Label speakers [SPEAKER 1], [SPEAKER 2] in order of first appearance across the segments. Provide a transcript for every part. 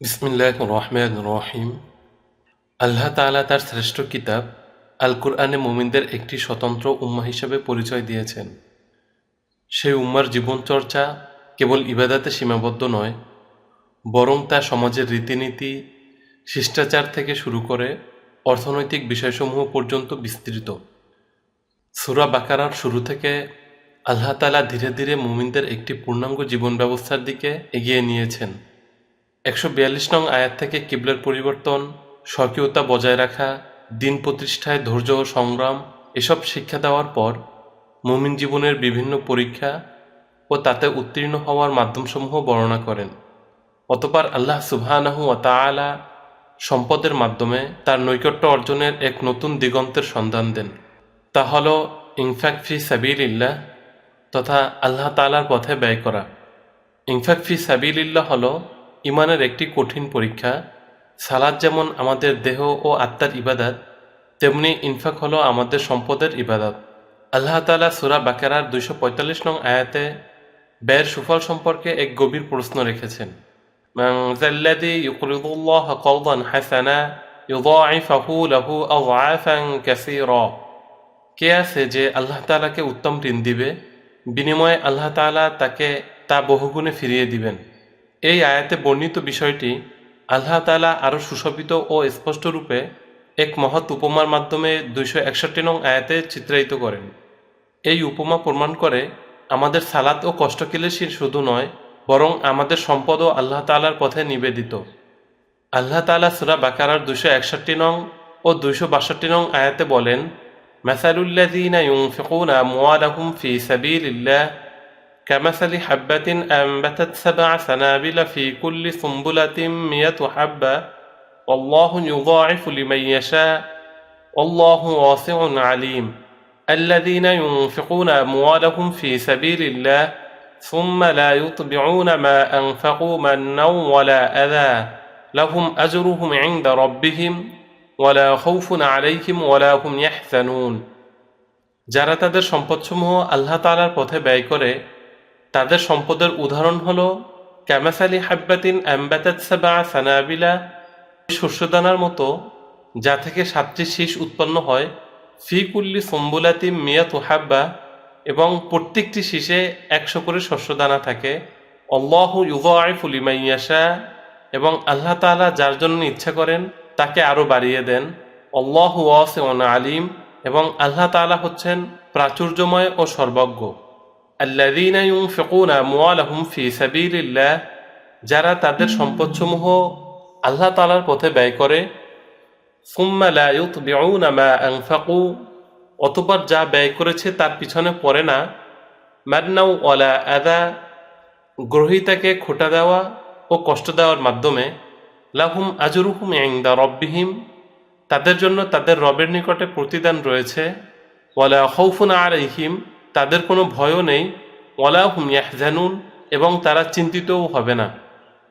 [SPEAKER 1] বিসমিল্লাহ রহমান রহিম। আল্লাহ তাআলা তার শ্রেষ্ঠ কিতাব আল কুরআনে মুমিনদের একটি স্বতন্ত্র উম্মা হিসেবে পরিচয় দিয়েছেন। সেই উম্মার জীবনচর্চা কেবল ইবাদাতে সীমাবদ্ধ নয়, বরং তা সমাজের রীতিনীতি, শিষ্টাচার থেকে শুরু করে অর্থনৈতিক বিষয়সমূহ পর্যন্ত বিস্তৃত। সুরা বাকারার শুরু থেকে আল্লাহ তাআলা ধীরে ধীরে মুমিনদের একটি পূর্ণাঙ্গ জীবন ব্যবস্থার দিকে এগিয়ে নিয়েছেন। একশো বিয়াল্লিশ নং আয়াত থেকে কিবলের পরিবর্তন, স্বকীয়তা বজায় রাখা, দিন প্রতিষ্ঠায় ধৈর্য ও সংগ্রাম, এসব শিক্ষা দেওয়ার পর মুমিন জীবনের বিভিন্ন পরীক্ষা ও তাতে উত্তীর্ণ হওয়ার মাধ্যমসমূহ বর্ণনা করেন। অতপর আল্লাহ সুবহানাহু ও তাআলা সম্পদের মাধ্যমে তার নৈকট্য অর্জনের এক নতুন দিগন্তের সন্ধান দেন। তা হল ইনফ্যাক্ট ফি সাবিলিল্লাহ তথা আল্লাহ তাআলার পথে ব্যয় করা। ইনফ্যাক্ট ফি সাবিলিল্লাহ হল ইমানের একটি কঠিন পরীক্ষা। সালাদ যেমন আমাদের দেহ ও আত্মার ইবাদত, তেমনি ইনফাক হলো আমাদের সম্পদের ইবাদত। আল্লাহ তালা সুরা বাকেরার দুইশো পঁয়তাল্লিশ নং আয়াতে ব্যয়ের সুফল সম্পর্কে এক গভীর প্রশ্ন রেখেছেন। কে আছে যে আল্লাহ তালাকে উত্তম ঋণ দিবে? বিনিময়ে আল্লাহ তালা তাকে তা বহুগুণে ফিরিয়ে দিবেন। এই আয়াতে বর্ণিত বিষয়টি আল্লাহ তালা আরও সুশোভিত ও স্পষ্ট রূপে এক মহৎ উপমার মাধ্যমে দুইশো একষট্টি নং আয়াতে চিত্রায়িত করেন। এই উপমা প্রমাণ করে আমাদের সালাত ও কষ্টকিলেশীর শুধু নয়, বরং আমাদের সম্পদও আল্লাহ তাআলার পথে নিবেদিত। আল্লাহ তালা সুরা বাকারার দুশো একষট্টি নং ও দুইশো বাষট্টি নং আয়াতে বলেন মাসালুল্লাযীনা ইউনফিকুনা আমওয়ালাহুম ফি সাবিলিল্লাহ كمثل حبة أنبتت سبع سنابل في كل سنبلة مئة حبة والله يضاعف لمن يشاء والله واسع عليم الذين ينفقون أموالهم في سبيل الله ثم لا يطبعون ما أنفقوا منا ولا أذى لهم أجرهم عند ربهم ولا خوف عليهم ولا هم يحزنون যারা তাদের সম্পদসমূহ আল্লাহ তাআলার পথে ব্যয় করে তাদের সম্পদের উদাহরণ হল ক্যামাসালি হাব্বাতিন অ্যাম্বাতাত সাবা সানাবিলা, শস্যদানার মতো, যা থেকে সাতটি শীষ উৎপন্ন হয়, ফি কুল্লি সম্বুলাতি মিয়া তুহাব্বা এবং প্রত্যেকটি শীষে একশো করে শস্যদানা থাকে। অল্লাহ ইউজাইফুল এবং আল্লাহ তাআলা যার জন্য ইচ্ছা করেন, তাকে আরও বাড়িয়ে দেন। অল্লাহ ওয়াসে আলিম, এবং আল্লাহ তাআলা হচ্ছেন প্রাচুর্যময় ও সর্বজ্ঞ। আল্লাযীনা ইউনফিকুনা আমওয়ালাহুম ফি সাবিলিল্লাহ যারা তাদের সম্পদসমূহ আল্লাহ তাআলার পথে ব্যয় করে আনফাকু অতঃপর যা ব্যয় করেছে তার পিছনে পড়ে না। মাদনাউ ওয়ালা আদা গ্রহিতাকে খোটা দেওয়া ও কষ্ট দেওয়ার মাধ্যমে, লাহুম আজরুহুম ইনদা রব্বিহিম, তাদের জন্য তাদের রবের নিকটে প্রতিদান রয়েছে। ওয়ালা আর আলাইহিম তাদের কোনো ভয়ও নেই। ওয়ালা হুম ইয়াহজানুন এবং তারা চিন্তিতও হবে না।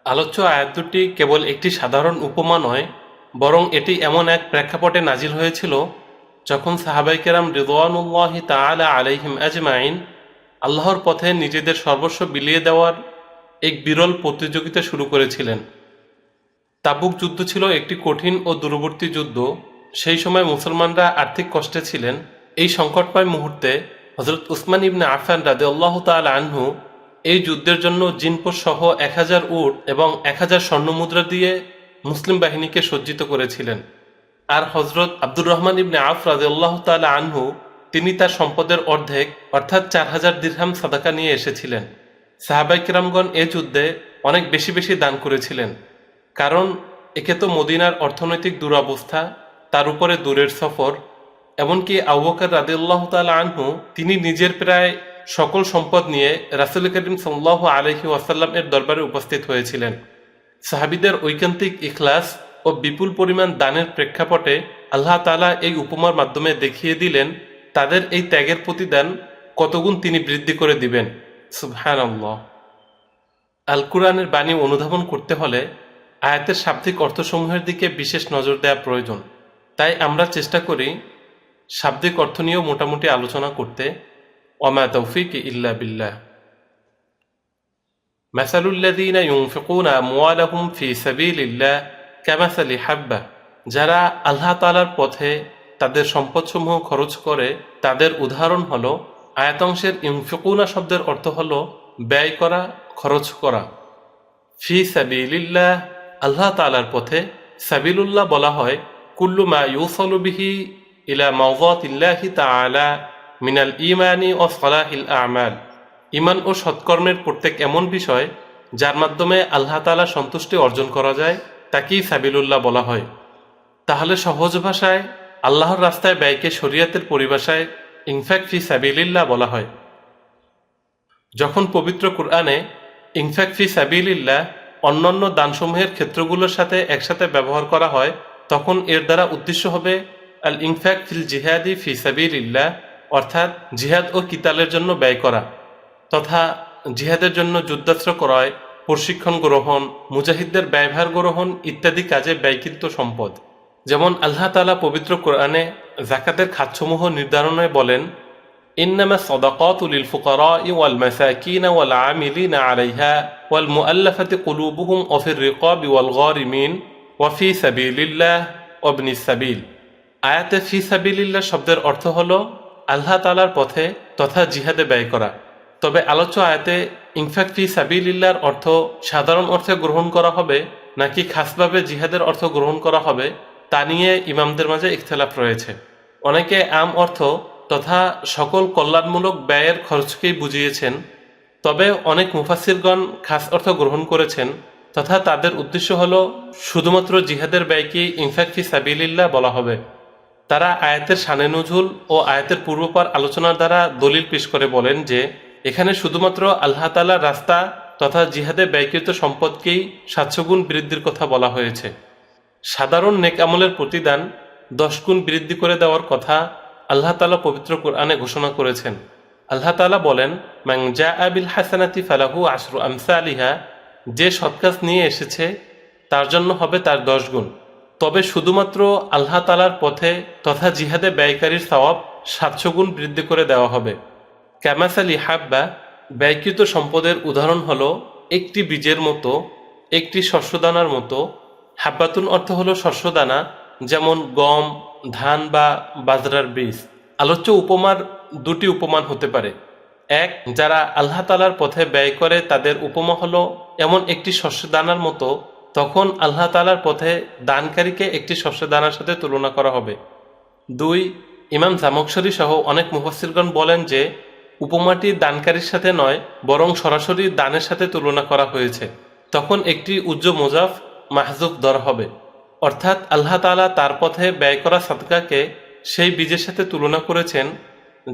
[SPEAKER 1] আলোচ্য আয়াত দুটি কেবল একটি সাধারণ উপমা নয়, বরং এটি এমন এক প্রেক্ষাপটে নাজিল হয়েছিল, যখন সাহাবাইকেরাম রিদওয়ানুল্লাহি তাআলা আলাইহিম আজমাইন আল্লাহর পথে নিজেদের সর্বস্ব বিলিয়ে দেওয়ার এক বিরল প্রতিযোগিতা শুরু করেছিলেন। তাবুক যুদ্ধ ছিল একটি কঠিন ও দূরবর্তী যুদ্ধ। সেই সময় মুসলমানরা আর্থিক কষ্টে ছিলেন। এই সংকটময় মুহূর্তে হজরত উসমান ইবনে আফান রাদে আল্লাহ তাল আনহু এই যুদ্ধের জন্য জিনপুর সহ এক হাজার উট এবং এক হাজার স্বর্ণমুদ্রা দিয়ে মুসলিম বাহিনীকে সজ্জিত করেছিলেন। আর হজরত আব্দুর রহমান ইবনে আফ রাদে আল্লাহ তাল আনহু, তিনি তার সম্পদের অর্ধেক, অর্থাৎ চার হাজার দিরহাম সাদাকা নিয়ে এসেছিলেন। সাহাবাই কিরামগণ এ যুদ্ধে অনেক বেশি বেশি দান করেছিলেন। কারণ একে তো মদিনার অর্থনৈতিক দুরবস্থা, তার উপরে দূরের সফর এমনকি আউবকার রাদিল্লাহ তাল আনহু, তিনি নিজের প্রায় সকল সম্পদ নিয়ে রাসুল করিম সাল্লাহ আলহি ওয়াসাল্লাম এর দরবারে উপস্থিত হয়েছিলেন। সাহাবিদের ঐকান্তিক ইখলাস ও বিপুল পরিমাণ দানের প্রেক্ষাপটে আল্লাহ তালা এই উপমার মাধ্যমে দেখিয়ে দিলেন, তাদের এই ত্যাগের প্রতিদান কতগুণ তিনি বৃদ্ধি করে দিবেন। সুবহান আল কুরআনের বাণী অনুধাবন করতে হলে আয়াতের শাব্দিক অর্থসমূহের দিকে বিশেষ নজর দেওয়া প্রয়োজন। তাই আমরা চেষ্টা করি শাব্দিক অর্থ নিয়েও মোটামুটি আলোচনা করতে অমা তৌফিক ইল্লা বিল্লাহ مثل الذين ينفقون أموالهم في سبيل الله كمثل حبة যারা আল্লাহ তালার পথে তাদের সম্পদসমূহ খরচ করে তাদের উদাহরণ হলো আয়াতংশের ইনফিকুনা শব্দের অর্থ হলো ব্যয় করা খরচ করা ফি সাবিলিল্লাহ আল্লাহ তালার পথে সাবিলুল্লাহ বলা হয় কুল্লু মা ইউসলু বিহি ইলা মাওয়াতিল্লাহি তাআলা মিনাল ইমানি ও সলাহিল আমাল। ইমান ও সৎকর্মের প্রত্যেক এমন বিষয় যার মাধ্যমে আল্লাহ তাআলা সন্তুষ্টি অর্জন করা যায়, তাকেই সাবিলুল্লাহ বলা হয়। তাহলে সহজ ভাষায় আল্লাহর রাস্তায় ব্যয়কে শরীয়তের পরিভাষায় ইনফ্যাক্ট ফি সাবিলিল্লাহ বলা হয়। যখন পবিত্র কুরআনে ইনফ্যাক্ট ফি সাবিলিল্লাহ অন্যান্য দানসমূহের ক্ষেত্রগুলোর সাথে একসাথে ব্যবহার করা হয়, তখন এর দ্বারা উদ্দেশ্য হবে আল ইনফ্যাক্ট ফিল জিহাদি ফি সাবিলিল্লাহ অর্থাৎ জিহাদ ও কিতালের জন্য ব্যয় করা তথা জিহাদের জন্য যুদ্ধাস্ত্র ক্রয় প্রশিক্ষণ গ্রহণ মুজাহিদদের ব্যয়ভার গ্রহণ ইত্যাদি কাজে ব্যয়কৃত সম্পদ যেমন আল্লাহ তালা পবিত্র কোরআনে জাকাতের খাতসমূহ নির্ধারণে বলেন إنما الصدقات للفقراء والمساكين والعاملين عليها والمؤلفة قلوبهم وفي الرقاب والغارمين وفي سبيل الله وابن السبيل আয়াতে ফি সাবিলিল্লাহ শব্দের অর্থ হল আল্লাহ তালার পথে তথা জিহাদে ব্যয় করা। তবে আলোচ্য আয়াতে ইনফ্যাক্ট ফি সাবিলিল্লাহর অর্থ সাধারণ অর্থে গ্রহণ করা হবে নাকি খাসভাবে জিহাদের অর্থ গ্রহণ করা হবে, তা নিয়ে ইমামদের মাঝে ইখতলাফ রয়েছে। অনেকে আম অর্থ তথা সকল কল্যাণমূলক ব্যয়ের খরচকেই বুঝিয়েছেন, তবে অনেক মুফাসিরগণ খাস অর্থ গ্রহণ করেছেন তথা তাদের উদ্দেশ্য হল শুধুমাত্র জিহাদের ব্যয়কে ইনফ্যাক্ট ফি সাবিলিল্লাহ বলা হবে। তারা আয়াতের সানে নজুল ও আয়াতের পূর্বপার আলোচনার দ্বারা দলিল পেশ করে বলেন যে, এখানে শুধুমাত্র আল্লাহ তালার রাস্তা তথা জিহাদে ব্যয়কৃত সম্পদকেই সাতশো গুণ বৃদ্ধির কথা বলা হয়েছে। সাধারণ নেক আমলের প্রতিদান দশ গুণ বৃদ্ধি করে দেওয়ার কথা আল্লাহ তালা পবিত্র কোরআনে ঘোষণা করেছেন। আল্লাহ তালা বলেন ম্যাং জা আবিল হাসানাতি ফালাহু আশরু আমসা আলিহা যে সৎকাজ নিয়ে এসেছে, তার জন্য হবে তার দশ গুণ তবে শুধুমাত্র আল্লাহ তালার পথে তথা জিহাদে ব্যয়কারীর সওয়াব সাতশো গুণ বৃদ্ধি করে দেওয়া হবে। ক্যামাসালি হাব্বা ব্যয়কৃত সম্পদের উদাহরণ হল একটি বীজের মতো, একটি শস্যদানার মতো। হাব্বাতুন অর্থ হল শস্যদানা, যেমন গম, ধান বা বাজরার বীজ। আলোচ্য উপমার দুটি উপমান হতে পারে। এক, যারা আল্লাহ তালার পথে ব্যয় করে তাদের উপমা হলো এমন একটি শস্যদানার মতো তখন আল্লাহ তালার পথে দানকারীকে একটি শস্য দানার সাথে তুলনা করা হবে। দুই, ইমাম জামকসরি সহ অনেক মুফাসিরগণ বলেন যে, উপমাটি দানকারীর সাথে নয়, বরং সরাসরি দানের সাথে তুলনা করা হয়েছে। তখন একটি উজ্জ্ব মোজাফ মাহজুব দর হবে। অর্থাৎ আল্লাহ তালা তার পথে ব্যয় করা সাদকাকে সেই বীজের সাথে তুলনা করেছেন,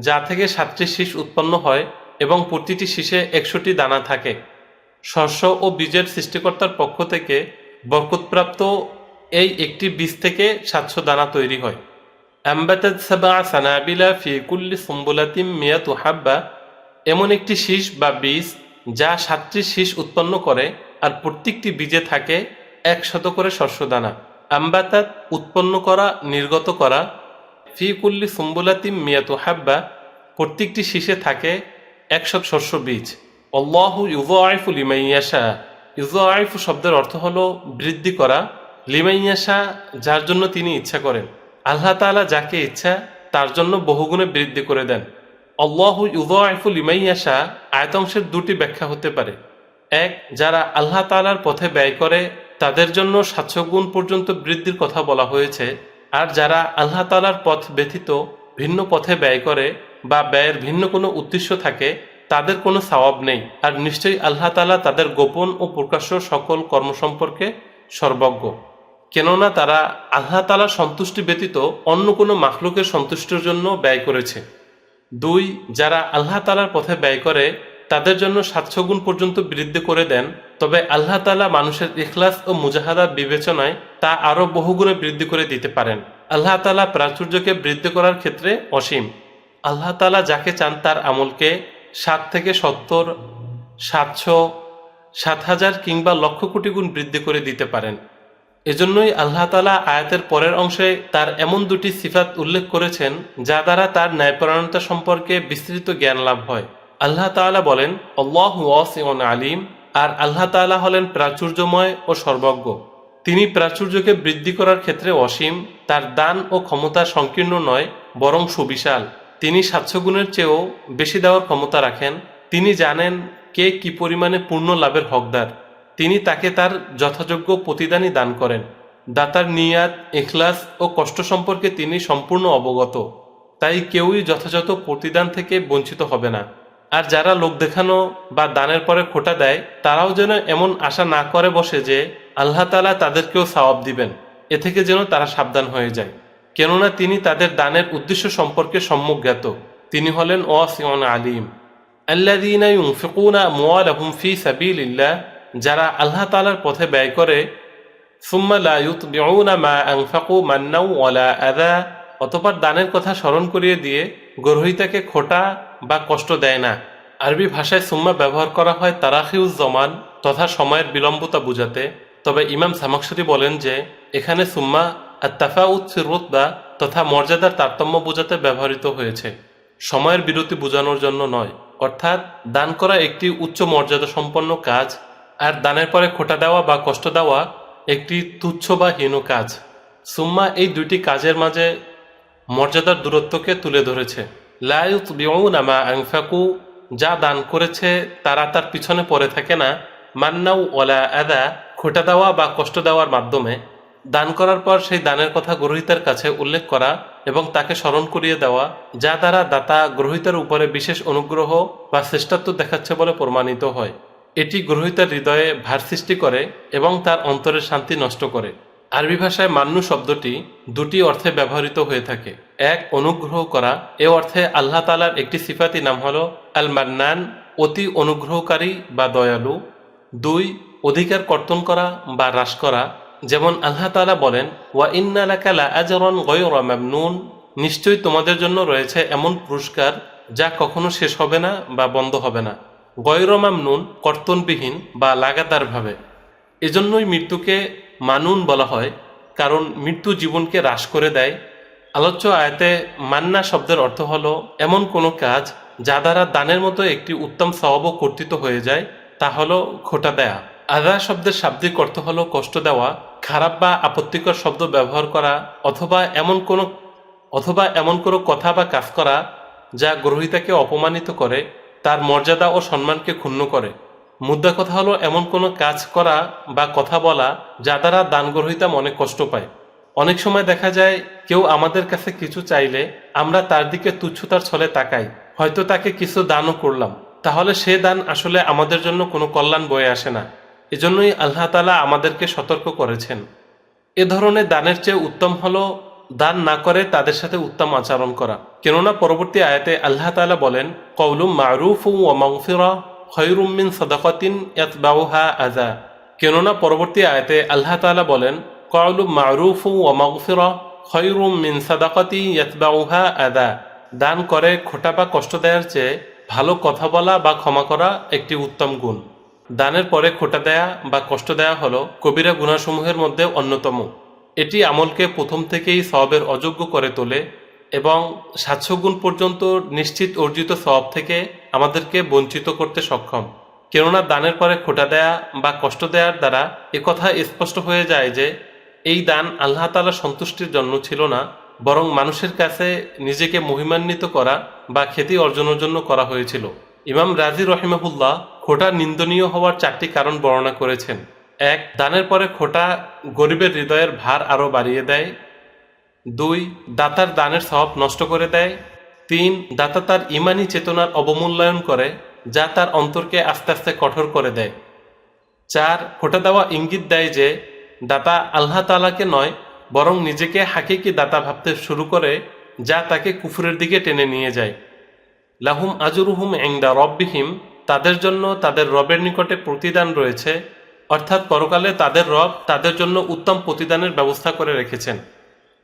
[SPEAKER 1] যা থেকে সাতটি শীষ উৎপন্ন হয় এবং প্রতিটি শীষে একশোটি দানা থাকে। শস্য ও বীজের সৃষ্টিকর্তার পক্ষ থেকে বরকতপ্রাপ্ত এই একটি বীজ থেকে সাতশো দানা তৈরি হয়। অ্যাম্বাতাদ সাবা সানাবিলা ফি কুল্লি সম্বুলাতিম মিয়াতু হাব্বা। এমন একটি শীষ বা বীজ যা সাতটি শীষ উৎপন্ন করে আর প্রত্যেকটি বীজে থাকে একশত করে শস্যদানা আম্বাতাত উৎপন্ন করা, নির্গত করা, ফি কুল্লি সুম্বুলাতিম মিয়াতু হাব্বা প্রত্যেকটি শীষে থাকে একশো শস্য বীজ। অল্লাহু ইউজাইফু লিমাইয়াশা ইউজাইফু শব্দের অর্থ হলো বৃদ্ধি করা লিমাইয়াশা যার জন্য তিনি ইচ্ছা করেন। আল্লাহ তাআলা যাকে ইচ্ছা তার জন্য বহুগুণে বৃদ্ধি করে দেন। অল্লাহু ইউজাইফু লিমাইয়াশা আয়তংশের দুটি ব্যাখ্যা হতে পারে। এক, যারা আল্লাহ তাআলার পথে ব্যয় করে, তাদের জন্য সাতশো গুণ পর্যন্ত বৃদ্ধির কথা বলা হয়েছে। আর যারা আল্লাহ তালার পথ ব্যতীত ভিন্ন পথে ব্যয় করে বা ব্যয়ের ভিন্ন কোনো উদ্দেশ্য থাকে তাদের কোনো সওয়াব নেই। আর নিশ্চয়ই আল্লাহ তালা তাদের গোপন ও প্রকাশ্য সকল কর্ম সম্পর্কে সর্বজ্ঞ। কেননা তারা আল্লাহ তালার সন্তুষ্টি ব্যতীত অন্য কোনো মাখলুকের সন্তুষ্টির জন্য ব্যয় করেছে। দুই, যারা আল্লাহ তালার পথে ব্যয় করে, তাদের জন্য সাতশো গুণ পর্যন্ত বৃদ্ধি করে দেন। তবে আল্লাহ তালা মানুষের ইখলাস ও মুজাহাদার বিবেচনায় তা আরও বহুগুণে বৃদ্ধি করে দিতে পারেন। আল্লাহ তালা প্রাচুর্যকে বৃদ্ধি করার ক্ষেত্রে অসীম। আল্লাহ তালা যাকে চান তার আমলকে সাত থেকে সত্তর, সাতশো, সাত হাজার কিংবা লক্ষ কোটি গুণ বৃদ্ধি করে দিতে পারেন। এজন্যই আল্লাহ তালা আয়াতের পরের অংশে তার এমন দুটি সিফাত উল্লেখ করেছেন, যা দ্বারা তার ন্যায়পরায়ণতা সম্পর্কে বিস্তৃত জ্ঞান লাভ হয়। আল্লাহ তাআলা বলেন, আল্লাহ ওয়াসিউন আলিম আর আল্লাহ তাআলা হলেন প্রাচুর্যময় ও সর্বজ্ঞ। তিনি প্রাচুর্যকে বৃদ্ধি করার ক্ষেত্রে অসীম, তার দান ও ক্ষমতা সংকীর্ণ নয়, বরং সুবিশাল। তিনি সাতশো গুণের চেয়েও বেশি দেওয়ার ক্ষমতা রাখেন। তিনি জানেন কে কি পরিমাণে পূর্ণ লাভের হকদার। তিনি তাকে তার যথাযোগ্য প্রতিদানই দান করেন। দাতার নিয়াত, এখলাস ও কষ্ট সম্পর্কে তিনি সম্পূর্ণ অবগত। তাই কেউই যথাযথ প্রতিদান থেকে বঞ্চিত হবে না। আর যারা লোক দেখানো বা দানের পরে খোটা দেয়, তারাও যেন এমন আশা না করে বসে যে আল্লাহ তালা তাদেরকেও সওয়াব দিবেন। এ থেকে যেন তারা সাবধান হয়ে যায়। কেননা তিনি তাদের দানের উদ্দেশ্য সম্পর্কে সম্যক তিনি হলেন ওয়াসিউন আলিম। আল্লাযীনা ইউনফিকুনা আমওয়ালাহুম ফি সাবিলিল্লাহ, যারা আল্লাহ তাআলার পথে ব্যয় করে অতঃপর দানের কথা স্মরণ করিয়ে দিয়ে গ্রহীতাকে খোটা বা কষ্ট দেয় না। আরবি ভাষায় সুম্মা ব্যবহার করা হয় তারাখিউজ জমান তথা সময়ের বিলম্বতা বুঝাতে। তবে ইমাম সামাকসরি বলেন যে, এখানে সুম্মা আর তাফাউত ফিরুতবা তথা মর্যাদার তারতম্য বোঝাতে ব্যবহৃত হয়েছে। সময়ের বিরতি বোঝানোর জন্য নয়, অর্থাৎ দান করা একটি উচ্চ মর্যাদা সম্পন্ন কাজ, আর দানের পরে খোটা দেওয়া বা কষ্ট দেওয়া একটি তুচ্ছ বা হীন কাজ। সুম্মা এই দুইটি কাজের মাঝে মর্যাদার দূরত্বকে তুলে ধরেছে। লায়ুত বিউনামা আংফাকু যা দান করেছে তারা তার পিছনে পড়ে থাকে না, মান্নাউ ওলা আদা, খোটা দেওয়া বা কষ্ট দেওয়ার মাধ্যমে। দান করার পর সেই দানের কথা গ্রহীতার কাছে উল্লেখ করা এবং তাকে স্মরণ করিয়ে দেওয়া, যা দ্বারা দাতা গ্রহীতার উপরে বিশেষ অনুগ্রহ বা শ্রেষ্ঠত্ব দেখাচ্ছে বলে প্রমাণিত হয়। এটি গ্রহীতার হৃদয়ে ভার সৃষ্টি করে এবং তার অন্তরের শান্তি নষ্ট করে। আরবি ভাষায় মান্নু শব্দটি দুটি অর্থে ব্যবহৃত হয়ে থাকে। এক, অনুগ্রহ করা। এ অর্থে আল্লাহ তালার একটি সিফাতি নাম হল আল মান্নান অতি অনুগ্রহকারী বা দয়ালু। দুই, অধিকার কর্তন করা বা হ্রাস করা। যেমন আল্লাহ তালা বলেন, ওয়া ইন্নালাকালা আজরন গয়র মামনুন। নিশ্চয়ই তোমাদের জন্য রয়েছে এমন পুরস্কার যা কখনো শেষ হবে না বা বন্ধ হবে না। গয়র মামনুন কর্তনবিহীন বা লাগাতারভাবে। এজন্যই মৃত্যুকে মানুন বলা হয়, কারণ মৃত্যু জীবনকে হ্রাস করে দেয়। আলোচ্য আয়াতে মান্না শব্দের অর্থ হলো, এমন কোনো কাজ যা দ্বারা দানের মতো একটি উত্তম স্বভাব কর্তৃত হয়ে যায়, তা হলো খোটা দেয়া। আদা শব্দের শাব্দিক অর্থ হলো কষ্ট দেওয়া খারাপ বা আপত্তিকর শব্দ ব্যবহার করা অথবা এমন কোনো, অথবা এমন কোনো কথা বা কাজ করা যা গ্রহীতাকে অপমানিত করে, তার মর্যাদা ও সম্মানকে ক্ষুণ্ণ করে। মুদ্রা কথা হলো এমন কোনো কাজ করা বা কথা বলা যা দ্বারা দান গ্রহীতা মনে কষ্ট পায়। অনেক সময় দেখা যায়, কেউ আমাদের কাছে কিছু চাইলে আমরা তার দিকে তুচ্ছতার ছলে তাকাই। হয়তো তাকে কিছু দানও করলাম। তাহলে সে দান আসলে আমাদের জন্য কোনো কল্যাণ বয়ে আসে না। এজন্যই আল্লাহ তালা আমাদেরকে সতর্ক করেছেন। এ ধরনের দানের চেয়ে উত্তম হলো দান না করে তাদের সাথে উত্তম আচরণ করা। কেননা পরবর্তী আয়াতে আল্লাহ তালা বলেন কৌলুম মারুফ ও মাংফিরা খয়রুমিন সদাকতিন ইয়াতবাউহা আজা কেননা পরবর্তী আয়াতে আল্লাহ তালা বলেন কৌলুম মারুফ ও মাগফিরা খয়রুম মিন সাদাকতি ইয়াতবাউহা আদা দান করে খোটা বা কষ্ট দেওয়ার চেয়ে ভালো কথা বলা বা ক্ষমা করা একটি উত্তম গুণ। দানের পরে খোটা দেয়া বা কষ্ট দেয়া হলো কবিরা গুণাসমূহের মধ্যে অন্যতম। এটি আমলকে প্রথম থেকেই সবের অযোগ্য করে তোলে এবং সাতশো গুণ পর্যন্ত নিশ্চিত অর্জিত সব থেকে আমাদেরকে বঞ্চিত করতে সক্ষম। কেননা দানের পরে খোটা দেয়া বা কষ্ট দেওয়ার দ্বারা একথা স্পষ্ট হয়ে যায় যে এই দান আল্লাহ তালা সন্তুষ্টির জন্য ছিল না, বরং মানুষের কাছে নিজেকে মহিমান্বিত করা বা খ্যাতি অর্জনের জন্য করা হয়েছিল। ইমাম রাজি রহিমাহুল্লাহ খোটা নিন্দনীয় হওয়ার চারটি কারণ বর্ণনা করেছেন। এক, দানের পরে খোটা গরিবের হৃদয়ের ভার আরও বাড়িয়ে দেয়। দুই, দাতার দানের স্বভাব নষ্ট করে দেয়। তিন, দাতা তার ইমানি চেতনার অবমূল্যায়ন করে, যা তার অন্তরকে আস্তে আস্তে কঠোর করে দেয়। চার, খোটা দেওয়া ইঙ্গিত দেয় যে, দাতা আল্লাহ তালাকে নয়, বরং নিজেকে হাকিকি দাতা ভাবতে শুরু করে, যা তাকে কুফুরের দিকে টেনে নিয়ে যায়। লাহুম আজুরুহুম এংদা রব্বিহিম তাদের জন্য তাদের রবের নিকটে প্রতিদান রয়েছে, অর্থাৎ পরকালে তাদের রব তাদের জন্য উত্তম প্রতিদানের ব্যবস্থা করে রেখেছেন।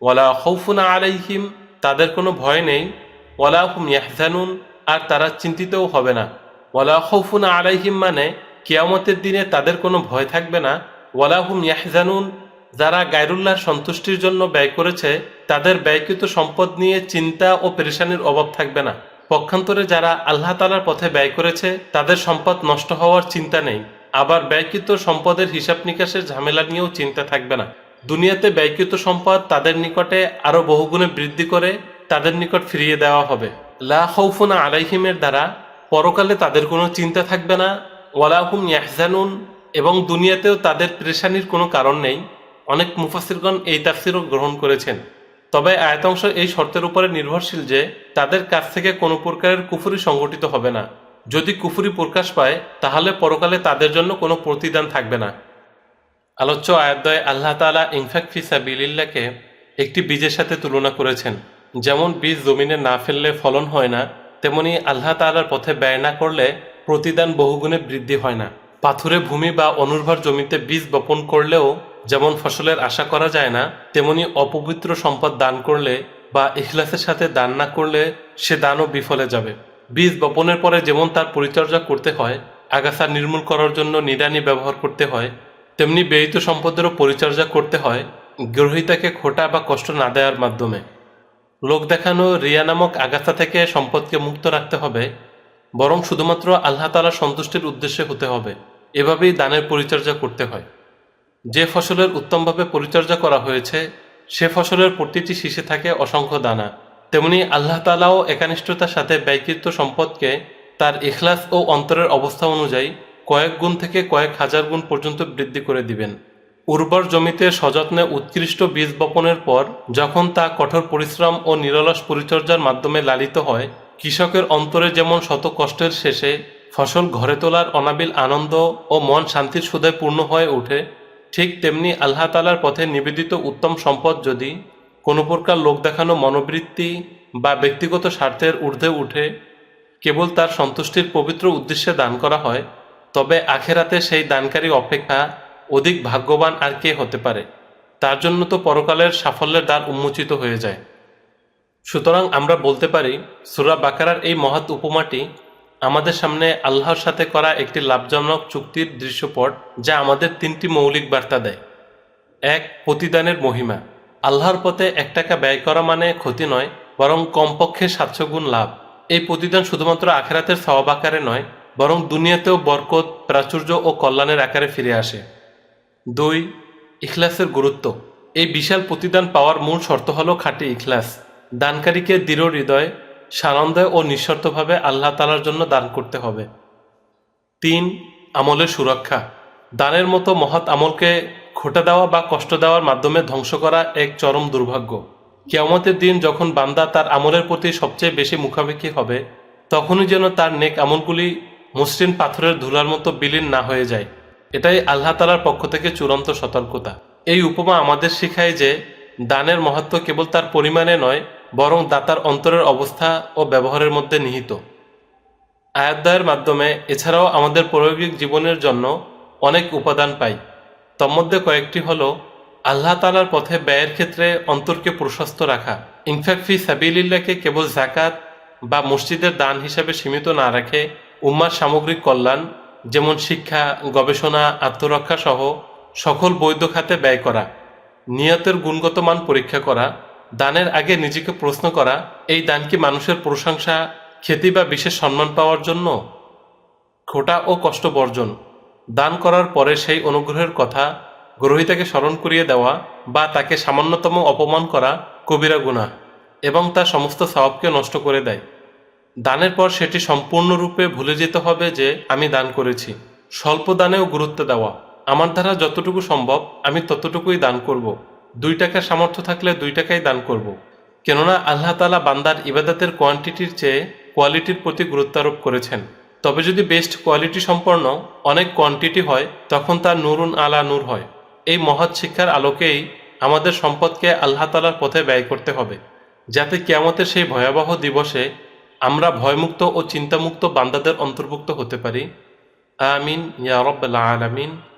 [SPEAKER 1] ওয়ালা খৌফুনা আলাইহিম, তাদের কোনো ভয় নেই। ওয়ালা হুম ইয়াহজানুন, আর তারা চিন্তিতও হবে না। ওয়ালা খৌফুনা আলাইহিম মানে কিয়ামতের দিনে তাদের কোনো ভয় থাকবে না। ওয়ালা হুম ইয়াহজানুন, যারা গায়রুল্লাহর সন্তুষ্টির জন্য ব্যয় করেছে, তাদের ব্যয়কৃত সম্পদ নিয়ে চিন্তা ও পেরেশানির অভাব থাকবে না। পক্ষান্তরে যারা আল্লাহ তালার পথে ব্যয় করেছে, তাদের সম্পদ নষ্ট হওয়ার চিন্তা নেই। আবার ব্যয়কৃত সম্পদের হিসাব নিকাশের ঝামেলা নিয়েও চিন্তা থাকবে না। দুনিয়াতে ব্যয়কৃত সম্পদ তাদের নিকটে আরও বহুগুণে বৃদ্ধি করে তাদের নিকট ফিরিয়ে দেওয়া হবে। লা খৌফুনা আলাইহিমের দ্বারা পরকালে তাদের কোনো চিন্তা থাকবে না ওয়ালাহুম ইয়াহজানুন, এবং দুনিয়াতেও তাদের প্রেশানির কোনো কারণ নেই। অনেক মুফাসিরগণ এই তাফসিরও গ্রহণ করেছেন। তবে আয়তাংশ এই শর্তের উপরে নির্ভরশীল যে তাদের কাছ থেকে কোনো প্রকারের কুফুরি সংগঠিত হবে না। যদি কুফুরি প্রকাশ পায়, তাহলে পরকালে তাদের জন্য কোনো প্রতিদান থাকবে না। আলোচ্য আয়াদ্দয় আল্লাহ তালা ইনফ্যাক ফিসাবিল্লাকে একটি বীজের সাথে তুলনা করেছেন। যেমন বীজ জমিনে না ফেললে ফলন হয় না, তেমনি আল্লাহ তালার পথে ব্যয় না করলে প্রতিদান বহুগুণে বৃদ্ধি হয় না। পাথুরে ভূমি বা অনুর্বর জমিতে বীজ বপন করলেও যেমন ফসলের আশা করা যায় না, তেমনি অপবিত্র সম্পদ দান করলে বা ইখলাসের সাথে দান না করলে সে দানও বিফলে যাবে। বীজ বপনের পরে যেমন তার পরিচর্যা করতে হয়, আগাছা নির্মূল করার জন্য নিড়ানি ব্যবহার করতে হয়, তেমনি ব্যয়িত সম্পদেরও পরিচর্যা করতে হয় গ্রহিতাকে খোটা বা কষ্ট না দেওয়ার মাধ্যমে। লোক দেখানো রিয়া নামক আগাছা থেকে সম্পদকে মুক্ত রাখতে হবে, বরং শুধুমাত্র আল্লাহ তালা সন্তুষ্টির উদ্দেশ্যে হতে হবে। এভাবেই দানের পরিচর্যা করতে হয়। যে ফসলের উত্তমভাবে পরিচর্যা করা হয়েছে, সে ফসলের প্রতিটি শীষে থাকে অসংখ্য দানা। তেমনি আল্লাহ তালাও একানিষ্ঠতার সাথে ব্যয়কৃত সম্পদকে তার ইখলাস ও অন্তরের অবস্থা অনুযায়ী কয়েক গুণ থেকে কয়েক হাজার গুণ পর্যন্ত বৃদ্ধি করে দিবেন। উর্বর জমিতে সযত্নে উৎকৃষ্ট বীজ বপনের পর যখন তা কঠোর পরিশ্রম ও নিরলস পরিচর্যার মাধ্যমে লালিত হয়, কৃষকের অন্তরে যেমন শত কষ্টের শেষে ফসল ঘরে তোলার অনাবিল আনন্দ ও মন শান্তির সুদে পূর্ণ হয়ে ওঠে ঠিক তেমনি আল্লাহ তালার পথে নিবেদিত উত্তম সম্পদ যদি কোনো প্রকার লোক দেখানো মনোবৃত্তি বা ব্যক্তিগত স্বার্থের ঊর্ধ্বে উঠে কেবল তার সন্তুষ্টির পবিত্র উদ্দেশ্যে দান করা হয়, তবে আখেরাতে সেই দানকারী অপেক্ষা অধিক ভাগ্যবান আর কে হতে পারে? তার জন্য তো পরকালের সাফল্যের দ্বার উন্মোচিত হয়ে যায়। সুতরাং আমরা বলতে পারি, সুরা বাকারার এই মহৎ উপমাটি আমাদের সামনে আল্লাহর সাথে করা একটি লাভজনক চুক্তির দৃশ্যপট যা আমাদের তিনটি মৌলিক বার্তা দেয়। এক, প্রতিদানের মহিমা। আল্লাহর পথে এক টাকা ব্যয় করা মানে ক্ষতি নয়, বরং কমপক্ষে সাতশো গুণ লাভ। এই প্রতিদান শুধুমাত্র আখেরাতের সওয়াব আকারে নয়, বরং দুনিয়াতেও বরকত, প্রাচুর্য ও কল্যাণের আকারে ফিরে আসে। দুই, ইখলাসের গুরুত্ব। এই বিশাল প্রতিদান পাওয়ার মূল শর্ত হল খাঁটি ইখলাস। দানকারীকে দৃঢ় হৃদয় সানন্দে ও নিঃশর্তভাবে আল্লাহ তালার জন্য দান করতে হবে। তিন, আমলের সুরক্ষা। দানের মতো মহৎ আমলকে খোটা দেওয়া বা কষ্ট দেওয়ার মাধ্যমে ধ্বংস করা এক চরম দুর্ভাগ্য। কেয়ামতের দিন যখন বান্দা তার আমলের প্রতি সবচেয়ে বেশি মুখাপেক্ষি হবে, তখনই যেন তার নেক আমলগুলি মসৃণ পাথরের ধুলার মতো বিলীন না হয়ে যায়। এটাই আল্লাহ তালার পক্ষ থেকে চূড়ান্ত সতর্কতা। এই উপমা আমাদের শেখায় যে দানের মহত্ব কেবল তার পরিমাণে নয়, বরং দাতার অন্তরের অবস্থা ও ব্যবহারের মধ্যে নিহিত। আয়াতদায়ের মাধ্যমে এছাড়াও আমাদের প্রায়োগিক জীবনের জন্য অনেক উপাদান পাই। তন্মধ্যে কয়েকটি হল আল্লাহ তালার পথে ব্যয়ের ক্ষেত্রে অন্তরকে প্রশস্ত রাখা। ইনফ্যাক্ট ফি সাবিলিল্লাকে কেবল জাকাত বা মসজিদের দান হিসাবে সীমিত না রাখে উম্মার সামগ্রিক কল্যাণ, যেমন শিক্ষা, গবেষণা, আত্মরক্ষা সহ সকল বৈধ খাতে ব্যয় করা। নিয়তের গুণগত মান পরীক্ষা করা, দানের আগে নিজেকে প্রশ্ন করা, এই দান কি মানুষের প্রশংসা, খ্যাতি বা বিশেষ সম্মান পাওয়ার জন্য? খোটা ও কষ্ট বর্জন। দান করার পরে সেই অনুগ্রহের কথা, গ্রহীতাকে স্মরণ করিয়ে দেওয়া বা তাকে সামান্যতম অপমান করা কবিরা গুনাহ এবং তা সমস্ত স্বভাবকে নষ্ট করে দেয়। দানের পর সেটি সম্পূর্ণরূপে ভুলে যেতে হবে যে, আমি দান করেছি। স্বল্প দানেও গুরুত্ব দেওয়া। আমার দ্বারা যতটুকু সম্ভব, আমি ততটুকুই দান করব। দুই টাকার সামর্থ্য থাকলে দুই টাকাই দান করব। কেননা আল্লাহ তালা বান্দার ইবাদতের কোয়ান্টিটির চেয়ে কোয়ালিটির প্রতি গুরুত্ব আরোপ করেছেন। তবে যদি বেস্ট কোয়ালিটি সম্পন্ন অনেক কোয়ান্টিটি হয়, তখন তা নুরুন আলা নূর হয়। এই মহৎ শিক্ষার আলোকেই আমাদের সম্পদকে আল্লাহ তালার পথে ব্যয় করতে হবে। যাতে কেয়ামতের সেই ভয়াবহ দিবসে আমরা ভয়মুক্ত ও চিন্তামুক্ত বান্দাদের অন্তর্ভুক্ত হতে পারি। আমিন, ইয়া রব্বাল আলামিন।